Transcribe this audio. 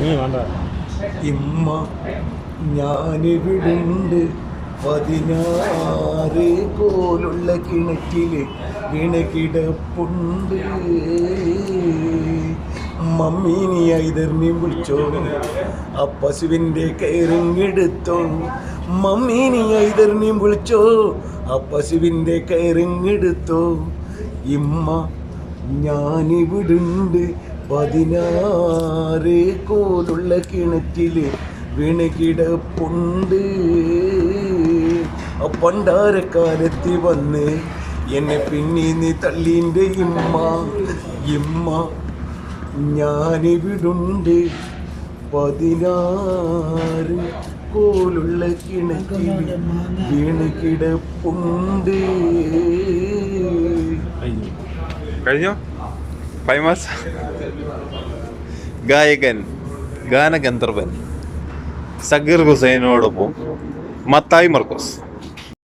നീ വേണ്ട. ഇമ്മ ഞാനിവിടുണ്ട്. പതിനാറ് കോലുള്ള കിണറ്റിൽ കിണക്കിടപ്പുണ്ട് മമ്മീനി ഐതറിനെയും വിളിച്ചോ ആ പശുവിന്റെ കയറിങ്ങെടുത്തോ. മമ്മീനി ഐതറിനെയും വിളിച്ചോ. ആ പശുവിന്റെ കയറിങ്ങെടുത്തോ. ഇമ്മ ഞാനിവിടുണ്ട്. പതിനാറ് കോലുള്ള കിണറ്റിൽ വീണകിടപ്പുണ്ട്. പണ്ടാരക്കാലത്തി വന്ന് എന്നെ പിന്നെ നീ തള്ളീന്റെ ഇമ്മ ഇമ്മ ഞാനിവിടുണ്ട് പതിനാറ് കോലുള്ള കിണറ്റിൽ വീണകിടപ്പുണ്ട്. കഴിഞ്ഞോ? ഫൈമസ് ഗായകൻ ഗാനഗന്ധർവൻ സഗീർ ഹുസൈനോടൊപ്പം മത്തായി മർക്കോസ്.